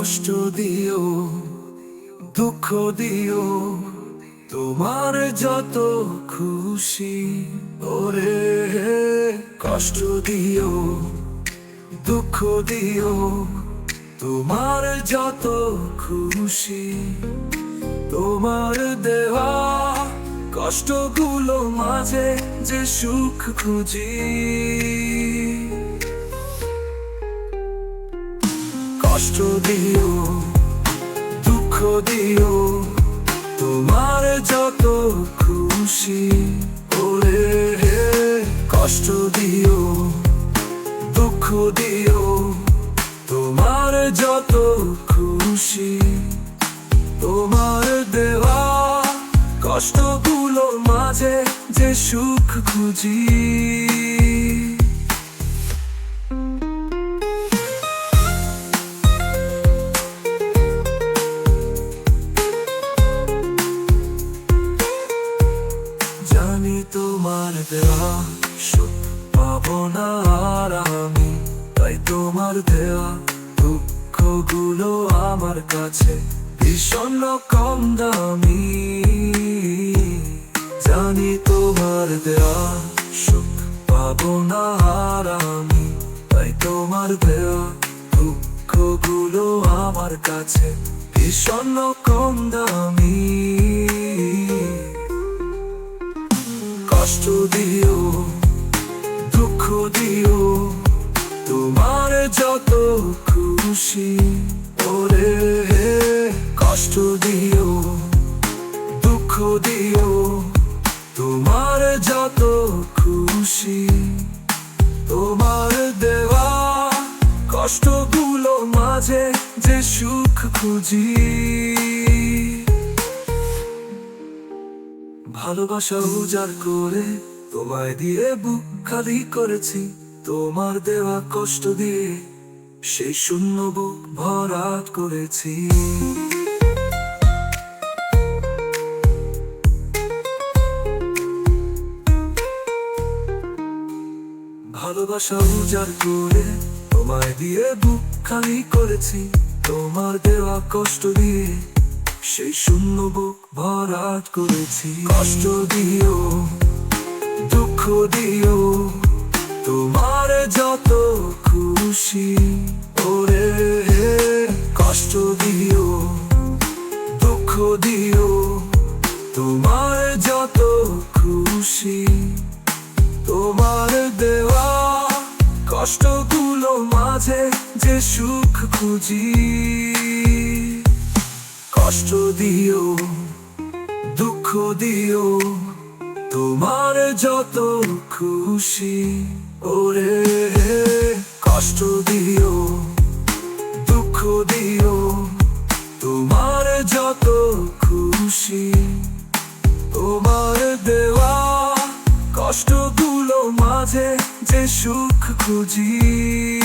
কষ্ট দিও, দুঃখ দিও, তোমার যত খুশি। ওরে, কষ্ট দিও, দুঃখ দিও, তোমার যত খুশি। তোমার দেওয়া কষ্টগুলো মাঝে যে সুখ খুঁজি। কষ্ট দিও, দুঃখ দিও, তোমার যত খুশি ওরে কষ্ট দিও, দুঃখ দিও, তোমার যত খুশি, তোমার দেওয়া কষ্টগুলোর মাঝে যে সুখ খুঁজি। তোমার দেওয়া সুখ পাবো না আর আমি। তাই তোমার দেওয়া দুঃখগুলো আমার কাছে ভীষণ কম দামি। জানি তোমার দেওয়া সুখ পাবো না আর আমি। তাই তোমার দেওয়া দুঃখগুলো আমার কাছে ভীষণ কম দামি। কষ্ট দিও, দুঃখ দিও, তোমার যত খুশি ওরে কষ্ট দিও, দুঃখ দিও, তোমার যত খুশি, তোমার দেওয়া কষ্টগুলো মাঝে যে সুখ খুঁজি। ভালোবাসা উজাড় করে তোমায় দিয়ে বুক খালি করেছি, তোমার দেওয়া কষ্ট দিয়ে সেই শূন্য বুক ভরাট করেছি। ভালোবাসা উজাড় করে তোমায় দিয়ে বুক খালি করেছি, তোমার দেওয়া কষ্ট দিয়ে সেই শূন্য বুক ভরাট করেছি। কষ্ট দিও, দুঃখ দিও, তোমার যত খুশি। ওরে কষ্ট দিও, দুঃখ দিও, তোমার যত খুশি। তোমার দেওয়া কষ্টগুলো মাঝে যে সুখ খুঁজি। কষ্ট দিও, দুঃখ দিও, তোমার যত খুশি। ওরে, কষ্ট দিও, দুঃখ দিও, তোমার যত খুশি। তোমার দেওয়া কষ্টগুলো মাঝে যে সুখ খুঁজি।